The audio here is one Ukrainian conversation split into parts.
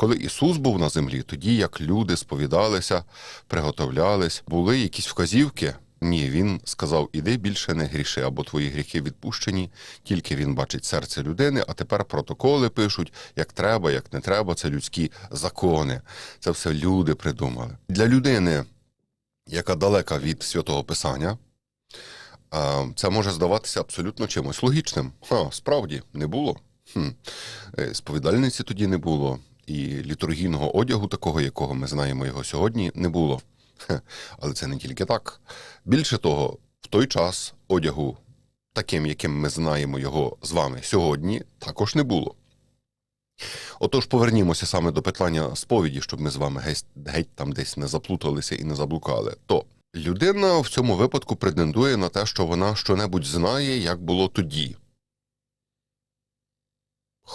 Коли Ісус був на землі, тоді як люди сповідалися, приготовлялись, були якісь вказівки. Ні, він сказав: іди більше не гріши, або твої гріхи відпущені. Тільки він бачить серце людини, а тепер протоколи пишуть, як треба, як не треба. Це людські закони. Це все люди придумали. Для людини, яка далека від святого Писання, це може здаватися абсолютно чимось логічним. Ха, справді не було. Хм. Е, Сповідальниці тоді не було, і літургійного одягу, такого, якого ми знаємо його сьогодні, не було. Але це не тільки так. Більше того, в той час одягу, таким, яким ми знаємо його з вами сьогодні, також не було. Отож, повернімося саме до питання сповіді, щоб ми з вами геть, геть там десь не заплуталися і не заблукали. То людина в цьому випадку претендує на те, що вона щонебудь знає, як було тоді.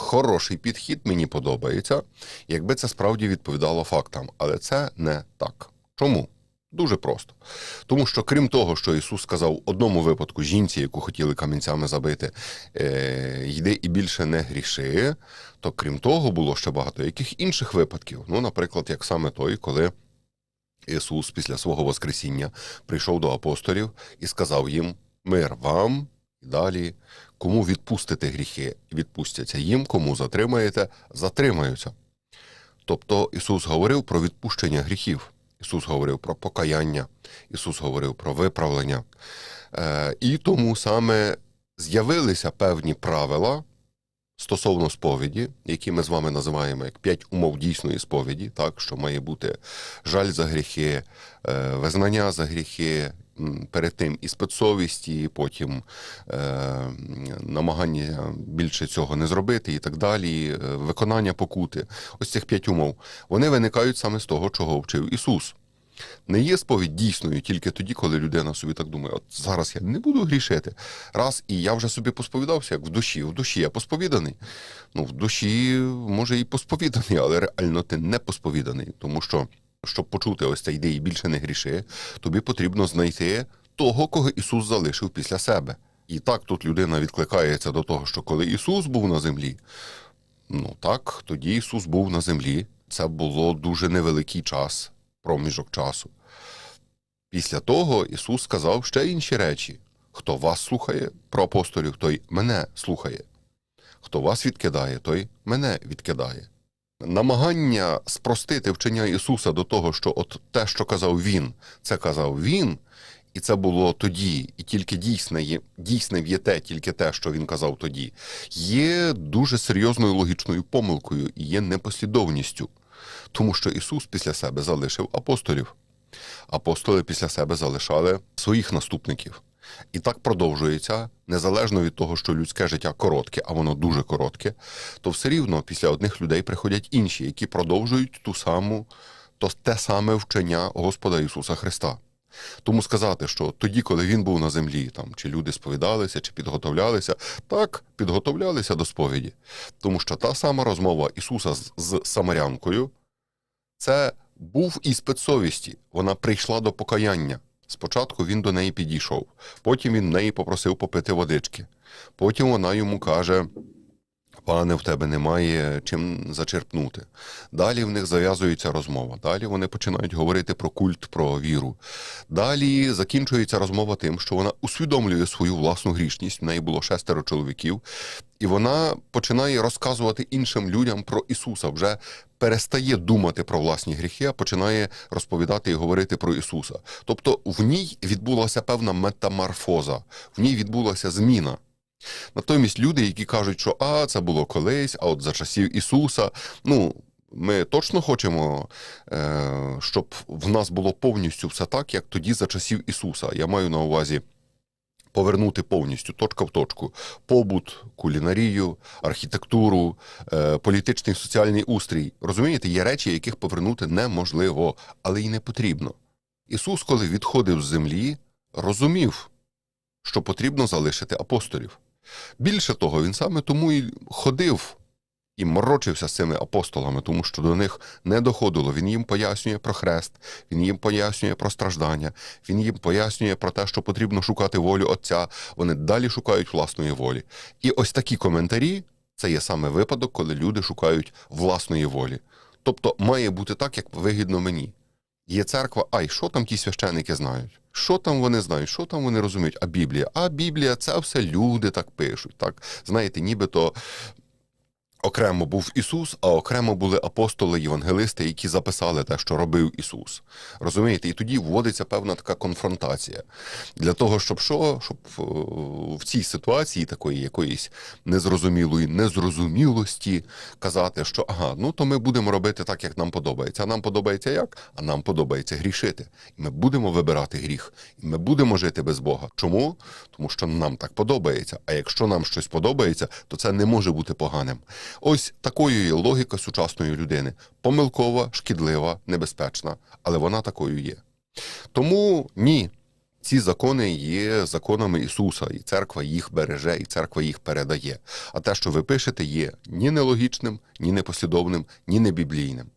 Хороший підхід мені подобається, якби це справді відповідало фактам, але це не так. Чому? Дуже просто. Тому що, крім того, що Ісус сказав одному випадку жінці, яку хотіли камінцями забити, е, йди і більше не гріши, то крім того, було ще багато яких інших випадків. Ну, наприклад, як саме той, коли Ісус після свого Воскресіння прийшов до апостолів і сказав їм: Мир вам і далі. Кому відпустите гріхи, відпустяться їм, кому затримаєте, затримаються. Тобто Ісус говорив про відпущення гріхів. Ісус говорив про покаяння, Ісус говорив про виправлення. Е, і тому саме з'явилися певні правила стосовно сповіді, які ми з вами називаємо як п'ять умов дійсної сповіді, так що має бути жаль за гріхи, е, визнання за гріхи. Перед тим і спецсовісті, потім е, намагання більше цього не зробити, і так далі, е, виконання покути. Ось цих п'ять умов. Вони виникають саме з того, чого вчив Ісус. Не є сповідь дійсною тільки тоді, коли людина собі так думає, от зараз я не буду грішити. Раз, і я вже собі посповідався, як в душі. В душі я посповіданий. Ну, в душі, може, і посповіданий, але реально ти не посповіданий. Тому що, щоб почути ось цей ідеї більше не гріши, тобі потрібно знайти того, кого Ісус залишив після себе. І так тут людина відкликається до того, що коли Ісус був на землі, ну так, тоді Ісус був на землі. Це було дуже невеликий час, проміжок часу. Після того Ісус сказав ще інші речі: хто вас слухає про апостолів, той мене слухає. Хто вас відкидає, той мене відкидає. Намагання спростити вчення Ісуса до того, що от те, що казав Він, це казав Він, і це було тоді, і тільки дійсне є, дійсним є те, тільки те, що він казав тоді, є дуже серйозною логічною помилкою і є непослідовністю, тому що Ісус після себе залишив апостолів. Апостоли після себе залишали своїх наступників. І так продовжується, незалежно від того, що людське життя коротке, а воно дуже коротке, то все рівно після одних людей приходять інші, які продовжують ту саму, то те саме вчення Господа Ісуса Христа. Тому сказати, що тоді, коли він був на землі, там чи люди сповідалися, чи підготовлялися, так підготовлялися до сповіді. Тому що та сама розмова Ісуса з, з Самарянкою це був іспит совісті. Вона прийшла до покаяння. Спочатку він до неї підійшов, потім він в неї попросив попити водички. Потім вона йому каже: Пане, в тебе немає чим зачерпнути. Далі в них зав'язується розмова. Далі вони починають говорити про культ, про віру. Далі закінчується розмова тим, що вона усвідомлює свою власну грішність. В неї було шестеро чоловіків, і вона починає розказувати іншим людям про Ісуса. Вже перестає думати про власні гріхи, а починає розповідати і говорити про Ісуса. Тобто в ній відбулася певна метаморфоза, в ній відбулася зміна. Натомість люди, які кажуть, що а, це було колись, а от за часів Ісуса, ну. Ми точно хочемо, е, щоб в нас було повністю все так, як тоді за часів Ісуса. Я маю на увазі повернути повністю точка в точку побут, кулінарію, архітектуру, е, політичний соціальний устрій. Розумієте, є речі, яких повернути неможливо, але й не потрібно. Ісус, коли відходив з землі, розумів, що потрібно залишити апостолів. Більше того, він саме тому і ходив і морочився з цими апостолами, тому що до них не доходило. Він їм пояснює про хрест, він їм пояснює про страждання, він їм пояснює про те, що потрібно шукати волю Отця. Вони далі шукають власної волі. І ось такі коментарі це є саме випадок, коли люди шукають власної волі. Тобто має бути так, як вигідно мені. Є церква, ай, що там ті священники знають? Що там вони знають, що там вони розуміють? А Біблія? А Біблія це все люди так пишуть. Так? Знаєте, нібито окремо був Ісус, а окремо були апостоли, євангелисти, які записали те, що робив Ісус. Розумієте? І тоді вводиться певна така конфронтація. Для того, щоб що? Щоб е, в цій ситуації такої якоїсь незрозумілої незрозумілості казати, що ага, ну то ми будемо робити так, як нам подобається. А нам подобається як? А нам подобається грішити. І ми будемо вибирати гріх, і ми будемо жити без Бога. Чому? Тому що нам так подобається. А якщо нам щось подобається, то це не може бути поганим. Ось такою є логіка сучасної людини: помилкова, шкідлива, небезпечна, але вона такою є. Тому ні. Ці закони є законами Ісуса, і церква їх береже, і церква їх передає. А те, що ви пишете, є ні нелогічним, ні непослідовним, ні небіблійним.